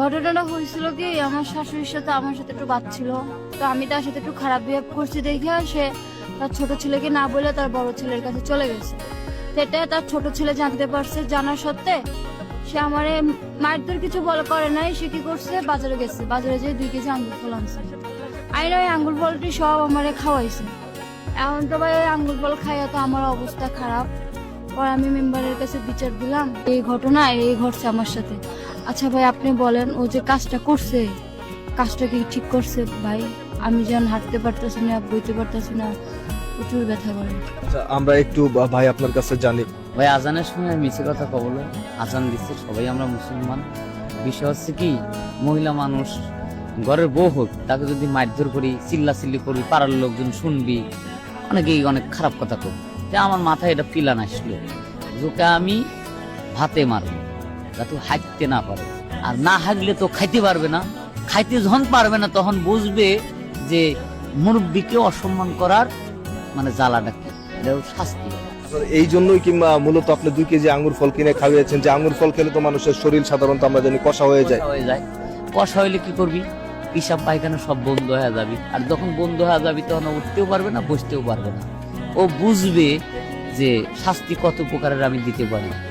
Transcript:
ঘটনাটা হয়েছিল কি, আমার শাশুড়ির সাথে আমার সাথে একটু ছিল। তো আমি তার সাথে একটু খারাপ বিহেভ করছি দেখে সে তার ছোট ছেলেকে না বলে তার বড় ছেলের কাছে চলে গেছে। সেটা তার ছোট ছেলে জানতে পারছে, জানার সত্ত্বে সে আমারে মারধর কিছু বলে করে নাই, সে কি করছে? বাজারে গেছে। বাজারে যেয়ে দুই কেজি আঙ্গুর ফল আনছে। আইনা ওই আঙ্গুর ফলটি সব আমারে খাওয়াইছে। এখন তো ভাই ওই আঙ্গুর ফল খাইয়া তো আমার অবস্থা খারাপ। পরে আমি মেম্বারের কাছে বিচার দিলাম। এই ঘটনা, এই ঘটছে আমার সাথে। আচ্ছা ভাই আপনি বলেন ও যে কাজটা করছে কাজটা কি ঠিক করছে? ভাই আমি যেন হাঁটতে পারতেছি না বইতে পারতেছি না প্রচুর ব্যথা করে। আচ্ছা, আমরা একটু বা- ভাই আপনার কাছে জানি। ভাই আজানের সময় মিছে কথা কবল আজান দিচ্ছে সবাই আমরা মুসলমান। বিষয় হচ্ছে কি মহিলা মানুষ ঘরের বউ হোক তাকে যদি মারধর করি চিল্লা চিল্লি করি পাড়ার লোকজন শুনবি অনেকেই অনেক খারাপ কথা করি তা আমার মাথায় এটা পিলান আসলো। যোকে আমি ভাতে মারবো। যাতে হাঁটতে না পারে। আর না হাঁকলে তো খাইতে পারবে না। খাইতে যখন পারবে না তখন বুঝবে যে মুরব্বীকে অসম্মান করার মানে জ্বালাটা কি? এটা ওর শাস্তি এই জন্যই কিংবা মূলত আপনি দুই কেজি আঙ্গুর ফল কিনে খাওয়িয়েছেন যে আঙ্গুর ফল খেলে তো মানুষের শরীর সাধারণত আমরা জানি কষা হয়ে যায়। হয়ে যায়। কষা হইলে কি করবি? পিসাব পায়খানা সব বন্ধ হয়ে যাবি। আর যখন বন্ধ হয়ে যাবি তখন উঠতেও পারবে না বসতেও পারবে না। ও বুঝবে যে শাস্তি কত প্রকারের আমি দিতে পারি।